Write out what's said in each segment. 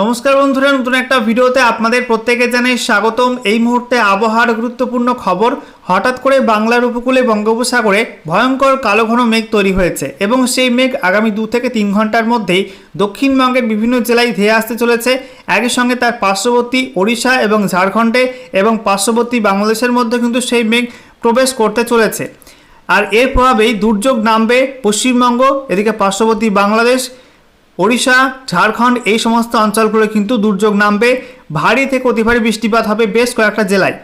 নমস্কার বন্ধুরা, নতুন একটা ভিডিওতে আপনাদের প্রত্যেকে জানাই স্বাগতম। এই মুহূর্তে আবহাওয়ার গুরুত্বপূর্ণ খবর, হঠাৎ করে বাংলার উপকূলে বঙ্গোপসাগরে ভয়ঙ্কর কালো ঘন মেঘ তৈরি হয়েছে এবং সেই মেঘ আগামী দু থেকে তিন ঘণ্টার মধ্যেই দক্ষিণবঙ্গের বিভিন্ন জেলায় ধেয়ে আসতে চলেছে। একই সঙ্গে তার পার্শ্ববর্তী ওড়িশা এবং ঝাড়খণ্ডে এবং পার্শ্ববর্তী বাংলাদেশের মধ্যে কিন্তু সেই মেঘ প্রবেশ করতে চলেছে। আর এর প্রভাবেই দুর্যোগ নামবে পশ্চিমবঙ্গ, এদিকে পার্শ্ববর্তী বাংলাদেশ ওড়িশা, ঝাড়খণ্ড এই সমস্ত অঞ্চলগুলো কিন্তু দুর্যোগ নামবে। ভারী থেকে অতি ভারী বৃষ্টিপাত হবে বেশ কয়েকটা জেলায়।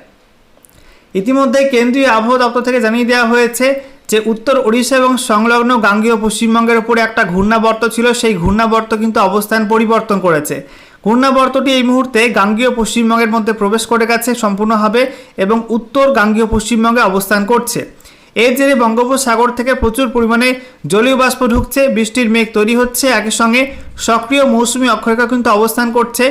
ইতিমধ্যে কেন্দ্রীয় আবহাওয়া দপ্তর থেকে জানিয়ে দেওয়া হয়েছে যে, উত্তর ওড়িশা এবং সংলগ্ন গাঙ্গীয় পশ্চিমবঙ্গের উপরে একটা ঘূর্ণাবর্ত ছিল। সেই ঘূর্ণাবর্ত কিন্তু অবস্থান পরিবর্তন করেছে। ঘূর্ণাবর্তটি এই মুহূর্তে গাঙ্গীয় পশ্চিমবঙ্গের মধ্যে প্রবেশ করে গেছে সম্পূর্ণভাবে এবং উত্তর গাঙ্গীয় পশ্চিমবঙ্গে অবস্থান করছে। এর জেরে বঙ্গোপসাগর থেকে প্রচুর পরিমাণে জলীয় বাষ্প ঢুকছে, বৃষ্টির মেঘ তৈরি হচ্ছে, একই সঙ্গে সক্রিয় মৌসুমি অক্ষরেখা কিন্তু অবস্থান করছে।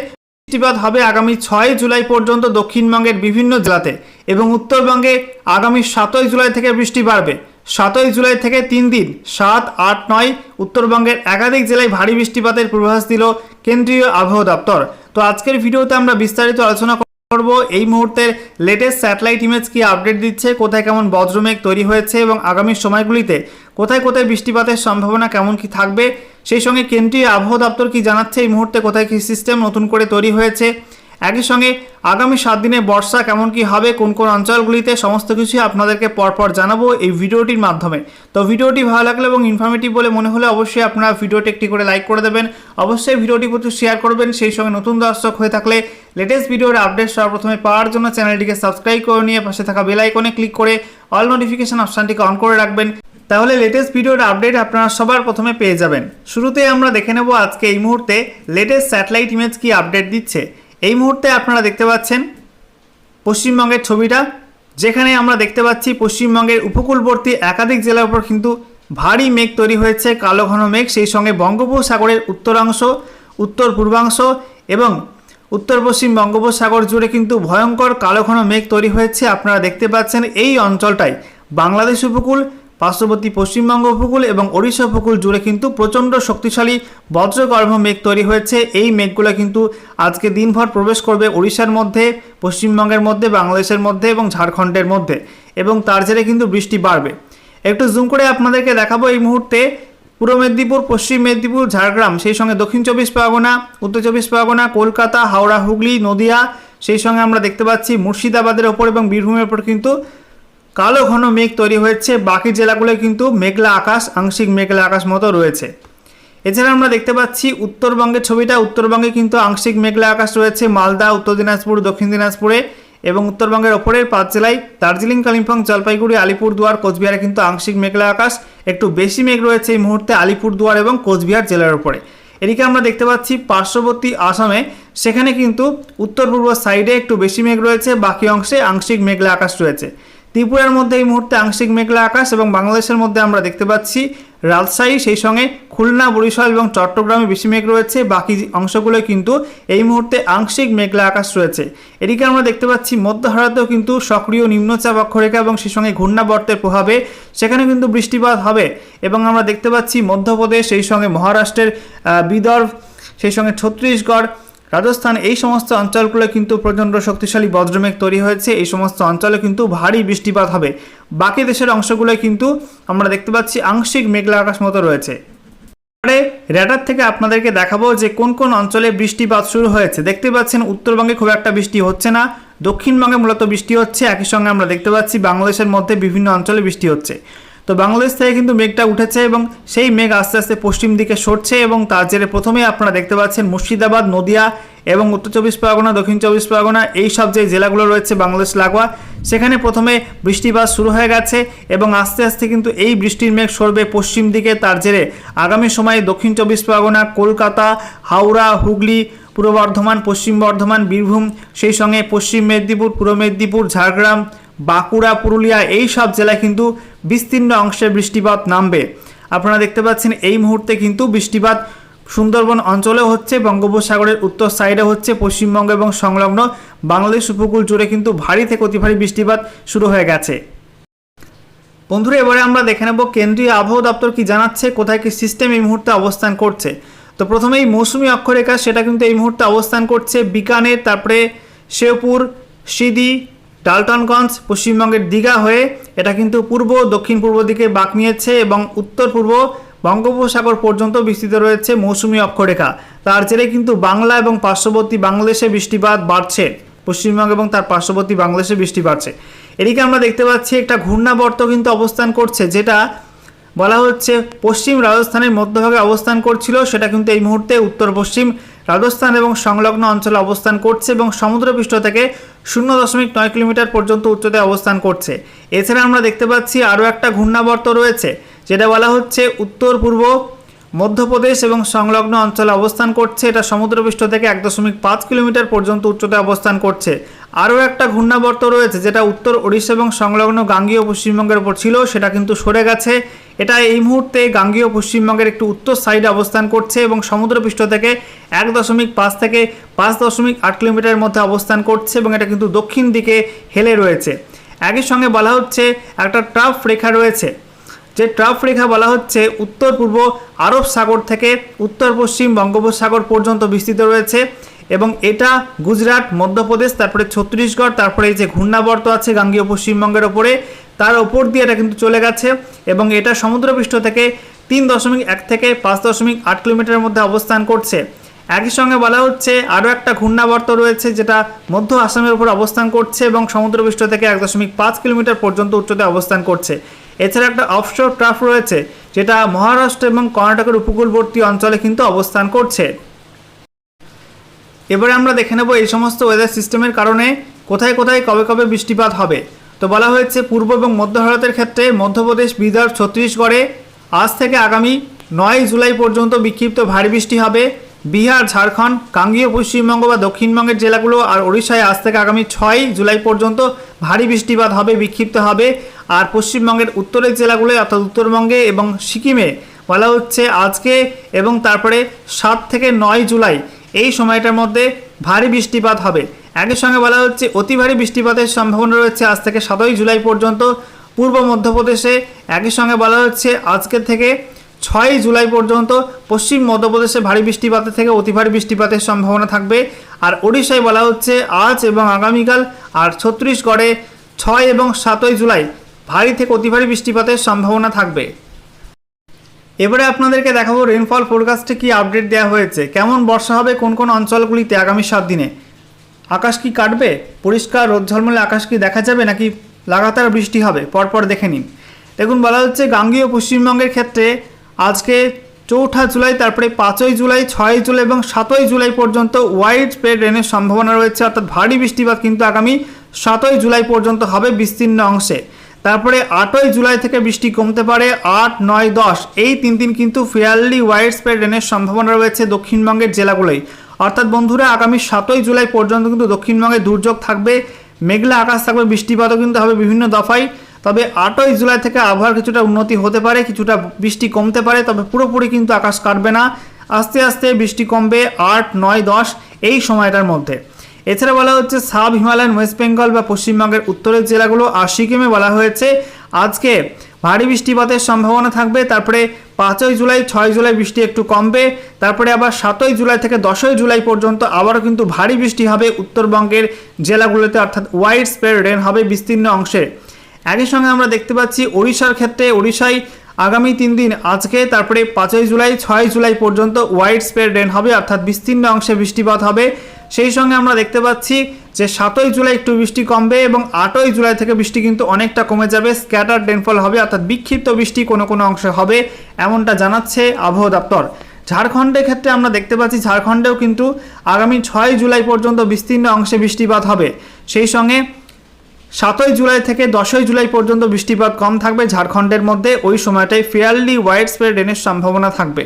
বৃষ্টিপাত হবে আগামী ছয় জুলাই পর্যন্ত দক্ষিণবঙ্গের বিভিন্ন জেলাতে এবং উত্তরবঙ্গে আগামী সাতই জুলাই থেকে বৃষ্টি বাড়বে। সাতই জুলাই থেকে তিন দিন, সাত, আট, নয় উত্তরবঙ্গের একাধিক জেলায় ভারী বৃষ্টিপাতের পূর্বাভাস দিল কেন্দ্রীয় আবহাওয়া দপ্তর। তো আজকের ভিডিওতে আমরা বিস্তারিত আলোচনা করব। এই মুহূর্তের লেটেস্ট স্যাটেলাইট ইমেজ কি আপডেট দিচ্ছে? কোথায় কেমন বজ্রমেঘ তৈরি হয়েছে? এবং আগামী সময়গুলিতে কোথায় কোথায় বৃষ্টিপাতের সম্ভাবনা কেমন কি থাকবে? সেই সঙ্গে কেন্দ্রীয় আবহাওয়া দপ্তর কি জানাচ্ছে? এই মুহূর্তে কোথায় কি সিস্টেম নতুন করে তৈরি হয়েছে? একই সঙ্গে আগামী সাত দিনে বর্ষা কেমন কি হবে, কোন কোন অঞ্চলগুলিতে সমস্ত কিছুই আপনাদেরকে পরপর জানাব এই ভিডিওটির মাধ্যমে। তো ভিডিওটি ভালো লাগলে এবং ইনফরমেটিভ বলে মনে হলে অবশ্যই আপনারা ভিডিওটি একটি করে লাইক করে দেবেন। অবশ্যই ভিডিওটি প্রচুর শেয়ার করবেন, সেই সঙ্গে নতুন দর্শক হয়ে থাকলে লেটেস্ট ভিডিওর আপডেট সর্বপ্রথমে পাওয়ার জন্য চ্যানেলটিকে সাবস্ক্রাইব করে নিয়ে পাশে থাকা বেল আইকনে ক্লিক করে অল নোটিফিকেশন অপশানটিকে অন করে রাখবেন। তাহলে লেটেস্ট ভিডিওর আপডেট আপনারা সবার প্রথমে পেয়ে যাবেন। শুরুতে আমরা দেখে নেব আজকে এই মুহূর্তে লেটেস্ট স্যাটেলাইট ইমেজ কি আপডেট দিচ্ছে। এই মুহূর্তে আপনারা দেখতে পাচ্ছেন পশ্চিমবঙ্গের ছবিটা, যেখানে আমরা দেখতে পাচ্ছি পশ্চিমবঙ্গের উপকূলবর্তী একাধিক জেলার উপর কিন্তু ভারী মেঘ তৈরি হয়েছে, কালো ঘন মেঘ, সেই সঙ্গে বঙ্গোপসাগরের উত্তরাংশ, উত্তর পূর্বাংশ এবং উত্তর পশ্চিম বঙ্গোপসাগর জুড়ে কিন্তু ভয়ঙ্কর কালো ঘন মেঘ তৈরি হয়েছে। আপনারা দেখতে পাচ্ছেন এই অঞ্চলটাই, বাংলাদেশ উপকূল পার্শ্ববর্তী পশ্চিমবঙ্গ উপকূল এবং ওড়িশা উপকূল জুড়ে কিন্তু প্রচণ্ড শক্তিশালী বজ্রগর্ভ মেঘ তৈরি হয়েছে। এই মেঘগুলো কিন্তু আজকে দিনভর প্রবেশ করবে ওড়িশার মধ্যে, পশ্চিমবঙ্গের মধ্যে, বাংলাদেশের মধ্যে এবং ঝাড়খণ্ডের মধ্যে এবং তার জেরে কিন্তু বৃষ্টি বাড়বে। একটু জুম করে আপনাদেরকে দেখাবো এই মুহূর্তে পূর্ব মেদিনীপুর, পশ্চিম মেদিনীপুর, ঝাড়গ্রাম, সেই সঙ্গে দক্ষিণ চব্বিশ পরগনা, উত্তর চব্বিশ পরগনা, কলকাতা, হাওড়া, হুগলি, নদিয়া, সেই সঙ্গে আমরা দেখতে পাচ্ছি মুর্শিদাবাদের ওপর এবং বীরভূমের ওপর কিন্তু কালো ঘন মেঘ তৈরি হয়েছে। বাকি জেলাগুলোয় কিন্তু মেঘলা আকাশ, আংশিক মেঘলা আকাশ মতো রয়েছে। এছাড়া আমরা দেখতে পাচ্ছি উত্তরবঙ্গের ছবিটা। উত্তরবঙ্গে কিন্তু আংশিক মেঘলা আকাশ রয়েছে মালদা, উত্তর দিনাজপুর, দক্ষিণ দিনাজপুরে এবং উত্তরবঙ্গের ওপরের পাঁচ জেলায় দার্জিলিং, কালিম্পং, জলপাইগুড়ি, আলিপুরদুয়ার, কোচবিহারে কিন্তু আংশিক মেঘলা আকাশ। একটু বেশি মেঘ রয়েছে এই মুহূর্তে আলিপুরদুয়ার এবং কোচবিহার জেলার ওপরে। এদিকে আমরা দেখতে পাচ্ছি পার্শ্ববর্তী আসামে, সেখানে কিন্তু উত্তর পূর্ব সাইডে একটু বেশি মেঘ রয়েছে। বাকি অংশে আংশিক মেঘলা আকাশ রয়েছে। ত্রিপুরার মধ্যে এই মুহূর্তে আংশিক মেঘলা আকাশ এবং বাংলাদেশের মধ্যে আমরা দেখতে পাচ্ছি রাজশাহী, সেই সঙ্গে খুলনা, বরিশাল এবং চট্টগ্রামে বেশি মেঘ রয়েছে। বাকি অংশগুলো কিন্তু এই মুহূর্তে আংশিক মেঘলা আকাশ রয়েছে। এদিকে আমরা দেখতে পাচ্ছি মধ্য ভারতেও কিন্তু সক্রিয় নিম্নচাপ অক্ষরেখা এবং সেই সঙ্গে ঘূর্ণাবর্তের প্রভাবে সেখানে কিন্তু বৃষ্টিপাত হবে এবং আমরা দেখতে পাচ্ছি মধ্যপ্রদেশ, সেই সঙ্গে মহারাষ্ট্রের বিদর্ভ, সেই সঙ্গে ছত্তিশগড় রাজস্থান, এই সমস্ত অঞ্চলগুলো কিন্তু প্রচণ্ড শক্তিশালী বজ্রমেঘ তৈরি হয়েছে। এই সমস্ত অঞ্চলে কিন্তু ভারী বৃষ্টিপাত হবে। বাকি দেশের অংশগুলোয় কিন্তু আমরা দেখতে পাচ্ছি আংশিক মেঘলা আকাশ মতো রয়েছে। এবারে র্যাডার থেকে আপনাদেরকে দেখাবো যে কোন কোন অঞ্চলে বৃষ্টিপাত শুরু হয়েছে। দেখতে পাচ্ছেন উত্তরবঙ্গে খুব একটা বৃষ্টি হচ্ছে না। দক্ষিণবঙ্গে মূলত বৃষ্টি হচ্ছে। একই সঙ্গে আমরা দেখতে পাচ্ছি বাংলাদেশের মধ্যে বিভিন্ন অঞ্চলে বৃষ্টি হচ্ছে। তো বাংলাদেশ থেকে কিন্তু মেঘটা উঠেছে এবং সেই মেঘ আস্তে আস্তে পশ্চিম দিকে সরছে এবং তার জেরে প্রথমে আপনারা দেখতে পাচ্ছেন মুর্শিদাবাদ, নদিয়া এবং উত্তর চব্বিশ পরগনা, দক্ষিণ চব্বিশ পরগনা এই সব যে জেলাগুলো রয়েছে বাংলাদেশ লাগোয়া, সেখানে প্রথমে বৃষ্টিপাত শুরু হয়ে গেছে এবং আস্তে আস্তে কিন্তু এই বৃষ্টির মেঘ সরবে পশ্চিম দিকে, তার জেরে আগামী সময়ে দক্ষিণ চব্বিশ পরগনা, কলকাতা, হাওড়া, হুগলি, পূর্ব বর্ধমান, পশ্চিম বর্ধমান, বীরভূম, সেই সঙ্গে পশ্চিম মেদিনীপুর, পূর্ব মেদিনীপুর, ঝাড়গ্রাম বাঁকুড়া, পুরুলিয়া এই সব জেলায় কিন্তু বিস্তীর্ণ অংশে বৃষ্টিপাত নামবে। আপনারা দেখতে পাচ্ছেন এই মুহূর্তে কিন্তু বৃষ্টিপাত সুন্দরবন অঞ্চলেও হচ্ছে, বঙ্গোপসাগরের উত্তর সাইডে হচ্ছে, পশ্চিমবঙ্গ এবং সংলগ্ন বাংলাদেশ উপকূল জুড়ে কিন্তু ভারী থেকে অতি ভারী বৃষ্টিপাত শুরু হয়ে গেছে। বন্ধুরা, এবারে আমরা দেখে নেব কেন্দ্রীয় আবহাওয়া দপ্তর কি জানাচ্ছে, কোথায় কি সিস্টেম এই মুহূর্তে অবস্থান করছে। তো প্রথমেই মৌসুমি অক্ষরেখা, সেটা কিন্তু এই মুহূর্তে অবস্থান করছে বিকানের তারপরে শেওপুর, সিদি ডালটনগঞ্জ পশ্চিমবঙ্গের দীঘা হয়ে এটা কিন্তু পূর্ব দক্ষিণ পূর্ব দিকে বাঁক নিয়েছে এবং উত্তর পূর্ব বঙ্গোপসাগর পর্যন্ত বিস্তৃত রয়েছে মৌসুমি অক্ষরেখা। তার জেরে কিন্তু বাংলা এবং পার্শ্ববর্তী বাংলাদেশে বৃষ্টিপাত বাড়ছে। পশ্চিমবঙ্গ এবং তার পার্শ্ববর্তী বাংলাদেশে বৃষ্টি বাড়ছে। এদিকে আমরা দেখতে পাচ্ছি একটা ঘূর্ণাবর্ত কিন্তু অবস্থান করছে, যেটা বলা হচ্ছে পশ্চিম রাজস্থানের মধ্যভাগে অবস্থান করছিল। সেটা কিন্তু এই মুহূর্তে উত্তর পশ্চিম রাজস্থান এবং সংলগ্ন অঞ্চলে অবস্থান করছে এবং সমুদ্রপৃষ্ঠ থেকে শূন্য দশমিক নয় কিলোমিটার পর্যন্ত উচ্চতায় অবস্থান করছে। এছাড়া আমরা দেখতে পাচ্ছি আরও একটা ঘূর্ণাবর্ত রয়েছে, যেটা বলা হচ্ছে উত্তর পূর্ব মধ্যপ্রদেশ এবং সংলগ্ন অঞ্চলে অবস্থান করছে। এটা সমুদ্রপৃষ্ঠ থেকে এক দশমিক পাঁচ কিলোমিটার পর্যন্ত উচ্চতায় অবস্থান করছে। আরও একটা ঘূর্ণাবর্ত রয়েছে, যেটা উত্তর ওড়িশা এবং সংলগ্ন গাঙ্গীয় পশ্চিমবঙ্গের উপর ছিল, সেটা কিন্তু সরে গেছে। এটা এই মুহূর্তে গাঙ্গীয় পশ্চিমবঙ্গের একটু উত্তর সাইডে অবস্থান করছে এবং সমুদ্রপৃষ্ঠ থেকে এক দশমিক পাঁচ থেকে পাঁচ দশমিক আট কিলোমিটারের মধ্যে অবস্থান করছে এবং এটা কিন্তু দক্ষিণ দিকে হেলে রয়েছে। একই সঙ্গে বলা হচ্ছে, একটা ট্রাফ রেখা রয়েছে। যে ট্রাফ রেখা বলা হচ্ছে, উত্তর, পূর্ব আরব সাগর থেকে উত্তর, পশ্চিম বঙ্গোপসাগর পর্যন্ত বিস্তৃত রয়েছে এবং এটা গুজরাট, মধ্যপ্রদেশ, তারপরে ছত্তিশগড়, তারপরে এই যে ঘূর্ণাবর্ত আছে গাঙ্গীয় পশ্চিমবঙ্গের ওপরে, তার ওপর দিয়ে এটা কিন্তু চলে গেছে এবং এটা সমুদ্রপৃষ্ঠ থেকে তিন দশমিক এক থেকে পাঁচ দশমিক আট কিলোমিটারের মধ্যে অবস্থান করছে। একই সঙ্গে বলা হচ্ছে আরও একটা ঘূর্ণাবর্ত রয়েছে যেটা মধ্য আসামের উপর অবস্থান করছে এবং সমুদ্রপৃষ্ঠ থেকে এক দশমিক পাঁচ কিলোমিটার পর্যন্ত উচ্চতায় অবস্থান করছে। এছাড়া একটা অফশোর ট্রাফ রয়েছে, যেটা মহারাষ্ট্র এবং কর্ণাটকের উপকূলবর্তী অঞ্চলে কিন্তু অবস্থান করছে। এবারে আমরা দেখে নেব এই সমস্ত ওয়েদার সিস্টেমের কারণে কোথায় কোথায় কবে কবে বৃষ্টিপাত হবে। তো বলা হয়েছে, পূর্ব এবং মধ্য ভারতের ক্ষেত্রে মধ্যপ্রদেশ বিদর্ভ ছত্তিশগড়ে আজ থেকে আগামী নয় জুলাই পর্যন্ত বিক্ষিপ্ত ভারী বৃষ্টি হবে। বিহার, ঝাড়খণ্ড গাঙ্গীয় পশ্চিমবঙ্গ বা দক্ষিণবঙ্গের জেলাগুলো আর ওড়িশায় আজ থেকে আগামী ছয় জুলাই পর্যন্ত ভারী বৃষ্টিপাত হবে, বিক্ষিপ্ত হবে। আর পশ্চিমবঙ্গের উত্তরের জেলাগুলোয়, অর্থাৎ উত্তরবঙ্গে এবং সিকিমে বলা হচ্ছে আজকে এবং তারপরে সাত থেকে নয় জুলাই এই সময়টার মধ্যে ভারী বৃষ্টিপাত হবে। একই সঙ্গে বলা হচ্ছে অতি ভারী বৃষ্টিপাতের সম্ভাবনা রয়েছে আজ থেকে সাতই জুলাই পর্যন্ত। পূর্ব মধ্যপ্রদেশে একই সঙ্গে বলা হচ্ছে আজকে থেকে ছয় জুলাই পর্যন্ত পশ্চিম মধ্যপ্রদেশে ভারী বৃষ্টিপাতের থেকে অতি ভারী বৃষ্টিপাতের সম্ভাবনা থাকবে। আর ওড়িশায় বলা হচ্ছে আজ এবং আগামীকাল আর ছত্তিশগড়ে ছয় এবং সাতই জুলাই ভারী থেকে অতি ভারী বৃষ্টিপাতের সম্ভাবনা থাকবে। এবারে আপনাদেরকে দেখাবো রেনফল ফোরকাস্টে কি আপডেট দেওয়া হয়েছে। কেমন বর্ষা হবে, কোন কোন অঞ্চলগুলিতে আগামী সাত দিনে? আকাশ কি কাটবে? পরিষ্কার রোদ ঝলমলে আকাশ কি দেখা যাবে, নাকি লাগাতার বৃষ্টি হবে? পরপর দেখে নিন। দেখুন, বলা হচ্ছে গাঙ্গীয় পশ্চিমবঙ্গের ক্ষেত্রে আজকে চৌঠা জুলাই, তারপরে পাঁচই জুলাই ছয়ই জুলাই এবং সাতই জুলাই পর্যন্ত ওয়াইড স্প্রেড রেনের সম্ভাবনা রয়েছে। অর্থাৎ ভারী বৃষ্টিপাত কিন্তু আগামী সাতই জুলাই পর্যন্ত হবে বিস্তীর্ণ অংশে। তারপরে আটই জুলাই থেকে বৃষ্টি কমতে পারে, আট, নয়, দশ, এই তিন দিন কিন্তু ফেয়ারলি ওয়াইড স্প্রেড রেনের সম্ভাবনা রয়েছে দক্ষিণবঙ্গের জেলাগুলোই অর্থাৎ বন্ধুরা, আগামী সাতই জুলাই পর্যন্ত কিন্তু দক্ষিণবঙ্গে দুর্যোগ থাকবে, মেঘলা আকাশ থাকবে, বৃষ্টিপাতও কিন্তু হবে বিভিন্ন দফায়। তবে আটই জুলাই থেকে আবহাওয়ার কিছুটা উন্নতি হতে পারে, কিছুটা বৃষ্টি কমতে পারে, তবে পুরোপুরি কিন্তু আকাশ কাটবে না। আস্তে আস্তে বৃষ্টি কমবে, আট, নয়, দশ, এই সময়টার মধ্যে। এছাড়া বলা হচ্ছে সাব হিমালয়ান ওয়েস্ট বেঙ্গল বা পশ্চিমবঙ্গের উত্তরের জেলাগুলো আর সিকিমে বলা হয়েছে। আজকে ভারী বৃষ্টিপাতের সম্ভাবনা থাকবে, তারপরে পাঁচই জুলাই, ছয় জুলাই বৃষ্টি একটু কমবে, তারপরে আবার সাতই জুলাই থেকে দশই জুলাই পর্যন্ত আবারও কিন্তু ভারী বৃষ্টি হবে উত্তরবঙ্গের জেলাগুলোতে, অর্থাৎ ওয়াইড স্প্রেড রেন হবে বিস্তীর্ণ অংশে। একই সঙ্গে আমরা দেখতে পাচ্ছি ওড়িশার ক্ষেত্রে, ওড়িশায় আগামী তিন দিন, আজকে, তারপরে পাঁচই জুলাই, ছয় জুলাই পর্যন্ত ওয়াইড স্প্রেড রেন হবে, অর্থাৎ বিস্তীর্ণ অংশে বৃষ্টিপাত হবে। সেই সঙ্গে আমরা দেখতে পাচ্ছি যে সাতই জুলাই একটু বৃষ্টি কমবে এবং আটই জুলাই থেকে বৃষ্টি কিন্তু অনেকটা কমে যাবে। স্ক্যাটার রেনফল হবে, অর্থাৎ বিক্ষিপ্ত বৃষ্টি কোনো কোনো অংশে হবে, এমনটা জানাচ্ছে আবহাওয়া দপ্তর। ঝাড়খণ্ডের ক্ষেত্রে আমরা দেখতে পাচ্ছি, ঝাড়খণ্ডেও কিন্তু আগামী ছয় জুলাই পর্যন্ত বিস্তীর্ণ অংশে বৃষ্টিপাত হবে। সেই সঙ্গে সাতই জুলাই থেকে দশই জুলাই পর্যন্ত বৃষ্টিপাত কম থাকবে ঝাড়খণ্ডের মধ্যে, ওই সময়টায় ফেয়ারলি ওয়াইড স্প্রেড রেনের সম্ভাবনা থাকবে।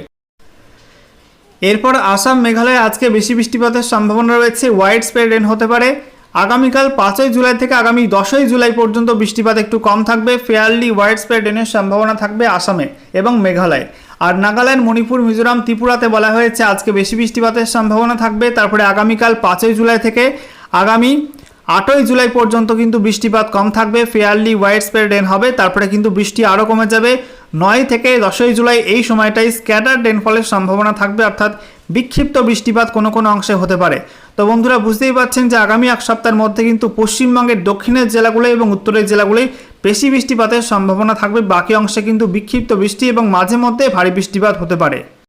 এরপর আসাম মেঘালয়ে আজকে বেশি বৃষ্টিপাতের সম্ভাবনা রয়েছে। ওয়াইড স্প্রেড রেন হতে পারে। আগামীকাল পাঁচই জুলাই থেকে আগামী দশই জুলাই পর্যন্ত বৃষ্টিপাত একটু কম থাকবে। ফেয়ারলি ওয়াইড স্প্রেড রেনের সম্ভাবনা থাকবে আসামে এবং মেঘালয়। আর নাগাল্যান্ড, মণিপুর, মিজোরাম, ত্রিপুরাতে বলা হয়েছে আজকে বেশি বৃষ্টিপাতের সম্ভাবনা থাকবে। তারপরে আগামীকাল পাঁচই জুলাই থেকে আগামী আটই জুলাই পর্যন্ত কিন্তু বৃষ্টিপাত কম থাকবে। ফেয়ারলি ওয়াইড স্প্রেড রেন হবে। তারপরে কিন্তু বৃষ্টি আরও কমে যাবে। নয় থেকে দশই জুলাই এই সময়টাই স্ক্যাটার রেনফলের সম্ভাবনা থাকবে, অর্থাৎ বিক্ষিপ্ত বৃষ্টিপাত কোনো কোনো অংশে হতে পারে। তো বন্ধুরা, বুঝতেই পারছেন যে আগামী এক সপ্তাহের মধ্যে কিন্তু পশ্চিমবঙ্গের দক্ষিণের জেলাগুলো এবং উত্তরের জেলাগুলোয় বেশি বৃষ্টিপাতের সম্ভাবনা থাকবে। বাকি অংশে কিন্তু বিক্ষিপ্ত বৃষ্টি এবং মাঝে মধ্যে ভারী বৃষ্টিপাত হতে পারে।